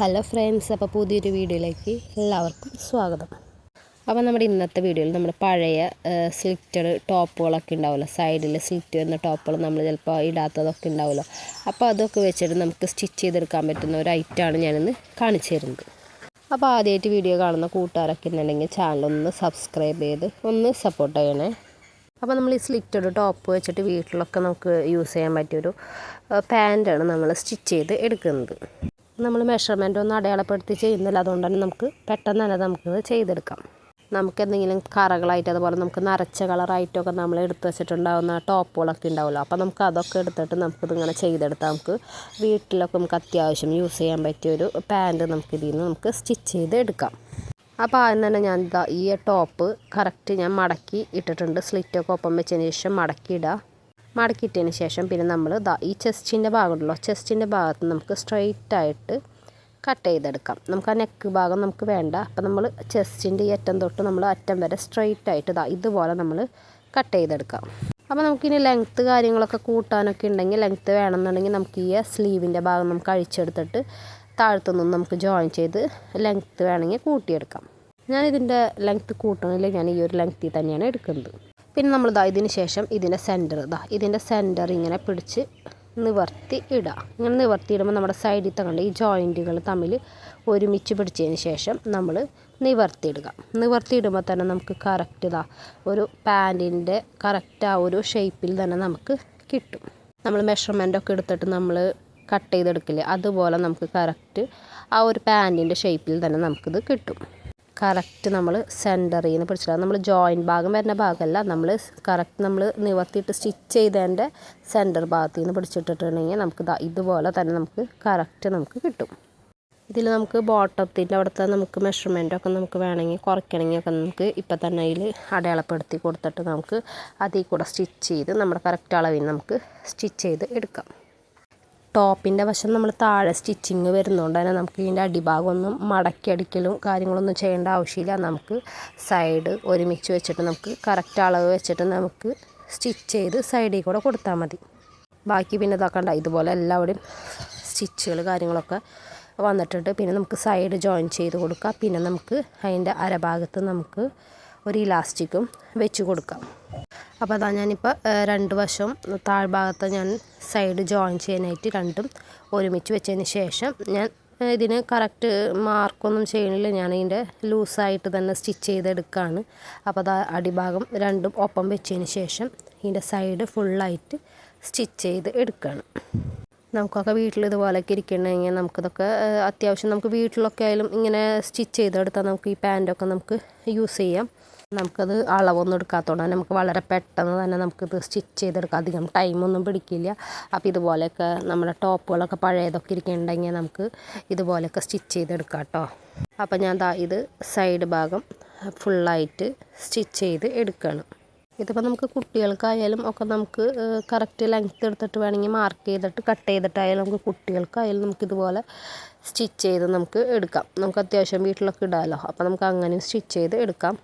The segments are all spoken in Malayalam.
ഹലോ ഫ്രണ്ട്സ് അപ്പോൾ പുതിയൊരു വീഡിയോയിലേക്ക് എല്ലാവർക്കും സ്വാഗതം. അപ്പോൾ നമ്മുടെ ഇന്നത്തെ വീഡിയോയിൽ നമ്മൾ പഴയ സ്ലിറ്റഡ് ടോപ്പുകളൊക്കെ ഉണ്ടാവുമല്ലോ. സൈഡിൽ സ്ലിറ്റ് വരുന്ന ടോപ്പുകൾ നമ്മൾ ചിലപ്പോൾ ഇടാത്തതൊക്കെ ഉണ്ടാവുമല്ലോ. അപ്പോൾ അതൊക്കെ വെച്ചിട്ട് നമുക്ക് സ്റ്റിച്ച് ചെയ്തെടുക്കാൻ പറ്റുന്ന ഒരു ഐറ്റമാണ് ഞാനിന്ന് കാണിച്ചു തരുന്നത്. അപ്പോൾ ആദ്യമായിട്ട് വീഡിയോ കാണുന്ന കൂട്ടുകാരൊക്കെ ഉണ്ടെങ്കിൽ ചാനലൊന്ന് സബ്സ്ക്രൈബ് ചെയ്ത് ഒന്ന് സപ്പോർട്ട് ചെയ്യണേ. അപ്പോൾ നമ്മൾ ഈ സ്ലിറ്റഡ് ടോപ്പ് വെച്ചിട്ട് വീട്ടിലൊക്കെ നമുക്ക് യൂസ് ചെയ്യാൻ പറ്റിയൊരു പാന്റാണ് നമ്മൾ സ്റ്റിച്ച് ചെയ്ത് എടുക്കുന്നത്. നമ്മൾ മെഷർമെന്റ് ഒന്നും അടയാളപ്പെടുത്തി ചെയ്യുന്നില്ല. അതുകൊണ്ട് തന്നെ നമുക്ക് പെട്ടെന്ന് തന്നെ നമുക്കിത് ചെയ്തെടുക്കാം. നമുക്ക് എന്തെങ്കിലും കറകളായിട്ട് അതുപോലെ നമുക്ക് നരച്ച കളറായിട്ടൊക്കെ നമ്മൾ എടുത്ത് വെച്ചിട്ടുണ്ടാകുന്ന ടോപ്പുകളൊക്കെ ഉണ്ടാവുമല്ലോ. അപ്പോൾ നമുക്ക് അതൊക്കെ എടുത്തിട്ട് നമുക്കിതിങ്ങനെ ചെയ്തെടുത്താൽ നമുക്ക് വീട്ടിലൊക്കെ നമുക്ക് അത്യാവശ്യം യൂസ് ചെയ്യാൻ പറ്റിയ ഒരു പാന്റ് നമുക്ക് ഇതിൽ നിന്ന് നമുക്ക് സ്റ്റിച്ച് ചെയ്ത് എടുക്കാം. അപ്പോൾ ആദ്യം തന്നെ ഞാൻ ഈ ടോപ്പ് കറക്റ്റ് ഞാൻ മടക്കി ഇട്ടിട്ടുണ്ട്. സ്ലിറ്റൊക്കെ ഒപ്പം വെച്ചതിന് ശേഷം മടക്കി ഇടുക. മടക്കിയിട്ടതിന് ശേഷം പിന്നെ നമ്മൾ ഈ ചെസ്റ്റിന്റെ ഭാഗമുണ്ടല്ലോ ചെസ്റ്റിന്റെ ഭാഗത്ത് നമുക്ക് സ്ട്രെയിറ്റ് ആയിട്ട് കട്ട് ചെയ്തെടുക്കാം. നമുക്ക് ആ നെക്ക് ഭാഗം നമുക്ക് വേണ്ട. അപ്പം നമ്മൾ ചെസ്റ്റിന്റെ ഈ അറ്റം തൊട്ട് നമ്മൾ അറ്റം വരെ സ്ട്രെയിറ്റ് ആയിട്ട് ഇതാ ഇതുപോലെ നമ്മൾ കട്ട് ചെയ്തെടുക്കാം. അപ്പോൾ നമുക്കിനി ലെങ്ത്ത് കാര്യങ്ങളൊക്കെ കൂട്ടാനൊക്കെ ഉണ്ടെങ്കിൽ ലെങ്ത്ത് വേണമെന്നുണ്ടെങ്കിൽ നമുക്ക് ഈ സ്ലീവിന്റെ ഭാഗം നമുക്ക് അഴിച്ചെടുത്തിട്ട് താഴത്തുനിന്ന് നമുക്ക് ജോയിൻ ചെയ്ത് ലെങ്ത്ത് വേണമെങ്കിൽ കൂട്ടിയെടുക്കാം. ഞാനിതിന്റെ ലെങ്ത്ത് കൂട്ടണമെങ്കിൽ ഞാൻ ഈ ഒരു ലെങ്ത്തിൽ തന്നെയാണ് എടുക്കുന്നത്. പിന്നെ നമ്മൾ ഇതാ ഇതിന് ശേഷം ഇതിന്റെ സെന്റർ ഇതാ ഇതിന്റെ സെന്റർ ഇങ്ങനെ പിടിച്ച് നിവർത്തി ഇടുക ഇങ്ങനെ നിവർത്തി ഇടുമ്പോൾ നമ്മുടെ സൈഡിൽ തകണ്ട് ഈ ജോയിന്റുകൾ തമ്മിൽ ഒരുമിച്ച് പിടിച്ചതിന് ശേഷം നമ്മൾ നിവർത്തി ഇടുക. നിവർത്തി ഇടുമ്പോൾ തന്നെ നമുക്ക് കറക്റ്റ് ഇതാ ഒരു പാന്റിന്റെ കറക്റ്റ് ആ ഒരു ഷേപ്പിൽ തന്നെ നമുക്ക് കിട്ടും. നമ്മൾ മെഷർമെന്റൊക്കെ എടുത്തിട്ട് നമ്മൾ കട്ട് ചെയ്തെടുക്കില്ലേ? അതുപോലെ നമുക്ക് കറക്റ്റ് ആ ഒരു പാന്റിന്റെ ഷേപ്പിൽ തന്നെ നമുക്കിത് കിട്ടും. കറക്റ്റ് നമ്മൾ സെന്ററിൽ നിന്ന് പിടിച്ചിട്ട് നമ്മൾ ജോയിൻ ഭാഗം വരുന്ന ഭാഗമല്ല നമ്മൾ കറക്റ്റ് നമ്മൾ നിവർത്തിയിട്ട് സ്റ്റിച്ച് ചെയ്തതിന്റെ സെന്റർ ഭാഗത്ത് നിന്ന് പിടിച്ചിട്ടിട്ടുണ്ടെങ്കിൽ നമുക്ക് ഇതുപോലെ തന്നെ നമുക്ക് കറക്റ്റ് നമുക്ക് കിട്ടും. ഇതിൽ നമുക്ക് ബോട്ടത്തിന്റെ അവിടുത്തെ നമുക്ക് മെഷർമെന്റൊക്കെ നമുക്ക് വേണമെങ്കിൽ കുറയ്ക്കണമെങ്കിൽ ഒക്കെ നമുക്ക് ഇപ്പം തന്നെ അതിൽ അടയാളപ്പെടുത്തി കൊടുത്തിട്ട് നമുക്ക് അതിൽ കൂടെ സ്റ്റിച്ച് ചെയ്ത് നമ്മുടെ കറക്റ്റ് അളവിൽ നമുക്ക് സ്റ്റിച്ച് ചെയ്ത് എടുക്കാം. ടോപ്പിന്റെ വശം നമ്മൾ താഴെ സ്റ്റിച്ചിങ് വരുന്നതുകൊണ്ട് തന്നെ നമുക്ക് ഇതിന്റെ അടിഭാഗമൊന്നും മടക്കി അടിക്കലും കാര്യങ്ങളൊന്നും ചെയ്യേണ്ട ആവശ്യമില്ല. നമുക്ക് സൈഡ് ഒരുമിച്ച് വെച്ചിട്ട് നമുക്ക് കറക്റ്റ് അളവ് വെച്ചിട്ട് നമുക്ക് സ്റ്റിച്ച് ചെയ്ത് സൈഡിൽ കൂടെ കൊടുത്താൽ മതി. ബാക്കി പിന്നെ ഇതാക്കണ്ട ഇതുപോലെ എല്ലാവിടെയും സ്റ്റിച്ചുകൾ കാര്യങ്ങളൊക്കെ വന്നിട്ടുണ്ട്. പിന്നെ നമുക്ക് സൈഡ് ജോയിൻ ചെയ്ത് കൊടുക്കാം. പിന്നെ നമുക്ക് അതിന്റെ അരഭാഗത്ത് നമുക്ക് ഒരു ഇലാസ്റ്റിക്കും വെച്ച് കൊടുക്കാം. അപ്പോൾ അതാ ഞാനിപ്പോൾ രണ്ട് വശവും താഴ്ഭാഗത്ത് ഞാൻ സൈഡ് ജോയിൻ ചെയ്യാനായിട്ട് രണ്ടും ഒരുമിച്ച് വെച്ചതിന് ശേഷം ഞാൻ ഇതിന് കറക്റ്റ് മാർക്കൊന്നും ചെയ്യണില്ല. ഞാൻ ഇതിന്റെ ലൂസായിട്ട് തന്നെ സ്റ്റിച്ച് ചെയ്തെടുക്കുകയാണ് അപ്പോൾ അത് അടിഭാഗം രണ്ടും ഒപ്പം വെച്ചതിന് ശേഷം ഇതിന്റെ സൈഡ് ഫുള്ളായിട്ട് സ്റ്റിച്ച് ചെയ്ത് എടുക്കുകയാണ് നമുക്കൊക്കെ വീട്ടിൽ ഇതുപോലെയൊക്കെ ഇരിക്കണമെങ്കിൽ നമുക്കിതൊക്കെ അത്യാവശ്യം നമുക്ക് വീട്ടിലൊക്കെ ആയാലും ഇങ്ങനെ സ്റ്റിച്ച് ചെയ്തെടുത്താൽ നമുക്ക് ഈ പാന്റൊക്കെ നമുക്ക് യൂസ് ചെയ്യാം. നമുക്കത് അളവൊന്നും എടുക്കാത്തതുകൊണ്ട് തന്നെ നമുക്ക് വളരെ പെട്ടെന്ന് തന്നെ നമുക്കിത് സ്റ്റിച്ച് ചെയ്തെടുക്കാം. അധികം ടൈമൊന്നും പിടിക്കില്ല. അപ്പോൾ ഇതുപോലെയൊക്കെ നമ്മുടെ ടോപ്പുകളൊക്കെ പഴയതൊക്കെ ഇരിക്കുന്നുണ്ടെങ്കിൽ നമുക്ക് ഇതുപോലെയൊക്കെ സ്റ്റിച്ച് ചെയ്തെടുക്കാം കേട്ടോ അപ്പോൾ ഞാൻ ദാ ഇത് സൈഡ് ഭാഗം ഫുള്ളായിട്ട് സ്റ്റിച്ച് ചെയ്ത് എടുക്കണം. ഇതിപ്പോൾ നമുക്ക് കുട്ടികൾക്കായാലും ഒക്കെ നമുക്ക് കറക്റ്റ് ലെങ്ത്ത് എടുത്തിട്ട് വേണമെങ്കിൽ മാർക്ക് ചെയ്തിട്ട് കട്ട് ചെയ്തിട്ടായാലും നമുക്ക് കുട്ടികൾക്കായാലും നമുക്ക് ഇതുപോലെ സ്റ്റിച്ച് ചെയ്ത് നമുക്ക് എടുക്കാം. നമുക്ക് അത്യാവശ്യം വീട്ടിലൊക്കെ ഇടാമല്ലോ അപ്പോൾ നമുക്ക് അങ്ങനെയും സ്റ്റിച്ച് ചെയ്ത് എടുക്കാം.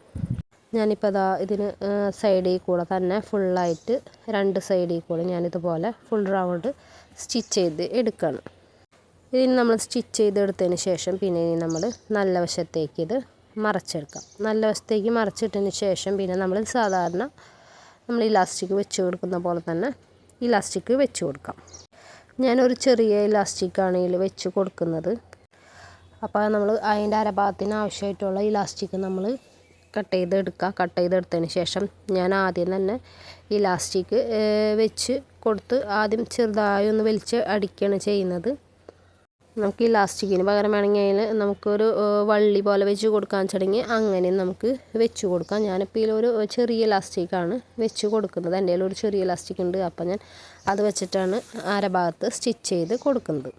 ഞാനിപ്പോൾ അതാ ഇതിന് സൈഡിൽ കൂടെ തന്നെ ഫുള്ളായിട്ട് രണ്ട് സൈഡിൽ കൂടെ ഞാനിതുപോലെ ഫുൾ റൗണ്ട് സ്റ്റിച്ച് ചെയ്ത് എടുക്കണം. ഇതിന് നമ്മൾ സ്റ്റിച്ച് ചെയ്തെടുത്തതിന് ശേഷം പിന്നെ നമ്മൾ നല്ല വശത്തേക്ക് ഇത് മറച്ചെടുക്കാം. നല്ല വശത്തേക്ക് മറച്ചിട്ടതിന് ശേഷം പിന്നെ നമ്മൾ സാധാരണ നമ്മൾ ഇലാസ്റ്റിക് വെച്ച് കൊടുക്കുന്ന പോലെ തന്നെ ഇലാസ്റ്റിക് വെച്ച് കൊടുക്കാം. ഞാനൊരു ചെറിയ ഇലാസ്റ്റിക്കാണ് ഇതിൽ വെച്ച് കൊടുക്കുന്നത്. അപ്പോൾ നമ്മൾ അതിന്റെ അരഭാഗത്തിന് ആവശ്യമായിട്ടുള്ള ഇലാസ്റ്റിക് നമ്മൾ കട്ട് ചെയ്തെടുക്കുക കട്ട് ചെയ്തെടുത്തതിന് ശേഷം ഞാൻ ആദ്യം തന്നെ ഇലാസ്റ്റിക് വെച്ച് കൊടുത്ത് ആദ്യം ചെറുതായി ഒന്ന് വലിച്ച് അടിക്കുകയാണ് ചെയ്യുന്നത്. നമുക്ക് ഈ ഇലാസ്റ്റിക്കിന് പകരം വേണമെങ്കിൽ അതിൽ നമുക്കൊരു വള്ളി പോലെ വെച്ച് കൊടുക്കാൻ വെച്ചിട്ടുണ്ടെങ്കിൽ അങ്ങനെ നമുക്ക് വെച്ച് കൊടുക്കാം. ഞാനിപ്പോൾ ഇതിലൊരു ചെറിയ ഇലാസ്റ്റിക്കാണ് വെച്ച് കൊടുക്കുന്നത്. എന്റെ ഒരു ചെറിയ ഇലാസ്റ്റിക് ഉണ്ട്. അപ്പോൾ ഞാൻ അത് വെച്ചിട്ടാണ് അരഭാഗത്ത് സ്റ്റിച്ച് ചെയ്ത് കൊടുക്കുന്നത്.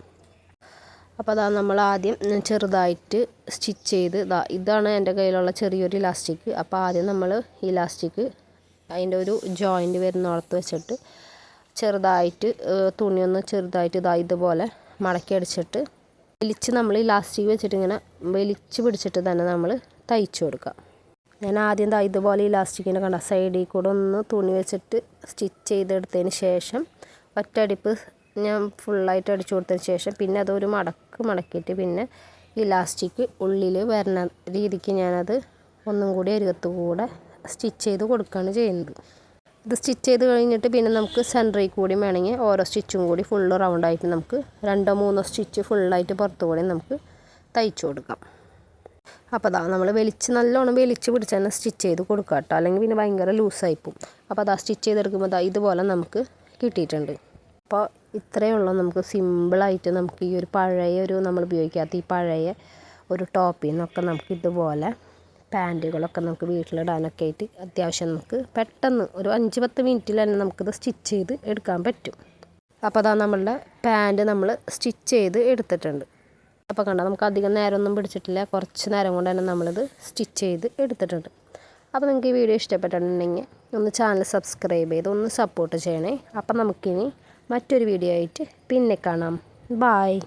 അപ്പോൾ അതാ നമ്മൾ ആദ്യം ചെറുതായിട്ട് സ്റ്റിച്ച് ചെയ്ത് ഇതാ ഇതാണ് എന്റെ കയ്യിലുള്ള ചെറിയൊരു ഇലാസ്റ്റിക് അപ്പോൾ ആദ്യം നമ്മൾ ഇലാസ്റ്റിക് അതിന്റെ ഒരു ജോയിന്റ് വരുന്നിടത്ത് വെച്ചിട്ട് ചെറുതായിട്ട് തുണിയൊന്ന് ചെറുതായിട്ട് ഇതാ ഇതുപോലെ മടക്കി അടിച്ചിട്ട് വലിച്ച് നമ്മൾ ഇലാസ്റ്റിക് വെച്ചിട്ട് ഇങ്ങനെ വലിച്ച് പിടിച്ചിട്ട് തന്നെ നമ്മൾ തയ്ച്ചു കൊടുക്കുക. ഞാൻ ആദ്യം ദാ ഇതുപോലെ ഇലാസ്റ്റിക്കിന്റെ കണ്ട? സൈഡിൽ കൂടെ ഒന്ന് തുണി വെച്ചിട്ട് സ്റ്റിച്ച് ചെയ്തെടുത്തതിന് ശേഷം ഒറ്റയടിപ്പ് ഞാൻ ഫുള്ളായിട്ട് അടിച്ചു കൊടുത്തതിന് ശേഷം പിന്നെ അതൊരു മടക്ക മടക്ക് മടക്കിയിട്ട് പിന്നെ ഇലാസ്റ്റിക് ഉള്ളിൽ വരുന്ന രീതിക്ക് ഞാനത് ഒന്നും കൂടി അരികത്ത് കൂടെ സ്റ്റിച്ച് ചെയ്ത് കൊടുക്കുകയാണ് ചെയ്യുന്നത്. ഇത് സ്റ്റിച്ച് ചെയ്ത് കഴിഞ്ഞിട്ട് പിന്നെ നമുക്ക് സെന്ററിൽ കൂടി വേണമെങ്കിൽ ഓരോ സ്റ്റിച്ചും കൂടി ഫുള്ള് റൗണ്ടായിട്ട് നമുക്ക് രണ്ടോ മൂന്നോ സ്റ്റിച്ച് ഫുള്ളായിട്ട് പുറത്ത് കൂടി നമുക്ക് തയ്ച്ചു കൊടുക്കാം. അപ്പോൾ അതാ നമ്മൾ വലിച്ച് നല്ലോണം വലിച്ച് പിടിച്ച് തന്നെ സ്റ്റിച്ച് ചെയ്ത് കൊടുക്കുക കേട്ടോ. അല്ലെങ്കിൽ പിന്നെ ഭയങ്കര ലൂസായിപ്പോവും അപ്പോൾ അതാ സ്റ്റിച്ച് ചെയ്തെടുക്കുമ്പോൾ അതാ ഇതുപോലെ നമുക്ക് കിട്ടിയിട്ടുണ്ട്. അപ്പോൾ ഇത്രയേ ഉള്ളൂ. നമുക്ക് സിമ്പിളായിട്ട് നമുക്ക് ഈ ഒരു പഴയ ഒരു നമ്മൾ ഉപയോഗിക്കാത്ത ഈ പഴയ ഒരു ടോപ്പിൽ നിന്നൊക്കെ നമുക്ക് ഇതുപോലെ പാന്റുകളൊക്കെ നമുക്ക് വീട്ടിലിടാനൊക്കെ ആയിട്ട് അത്യാവശ്യം നമുക്ക് പെട്ടെന്ന് ഒരു അഞ്ച് പത്ത് മിനിറ്റിൽ തന്നെ നമുക്കിത് സ്റ്റിച്ച് ചെയ്ത് എടുക്കാൻ പറ്റും. അപ്പോൾ അതാ നമ്മളുടെ പാന്റ് നമ്മൾ സ്റ്റിച്ച് ചെയ്ത് എടുത്തിട്ടുണ്ട്. അപ്പോൾ കണ്ടോ നമുക്ക് അധികം നേരമൊന്നും പിടിച്ചിട്ടില്ല. കുറച്ച് നേരം കൊണ്ട് തന്നെ നമ്മളിത് സ്റ്റിച്ച് ചെയ്ത് എടുത്തിട്ടുണ്ട്. അപ്പോൾ നിങ്ങൾക്ക് ഈ വീഡിയോ ഇഷ്ടപ്പെട്ടിട്ടുണ്ടെങ്കിൽ ഒന്ന് ചാനൽ സബ്സ്ക്രൈബ് ചെയ്ത് ഒന്ന് സപ്പോർട്ട് ചെയ്യണേ. അപ്പോൾ നമുക്കിനി മറ്റൊരു വീഡിയോ ആയിട്ട് പിന്നെ കാണാം. ബായ്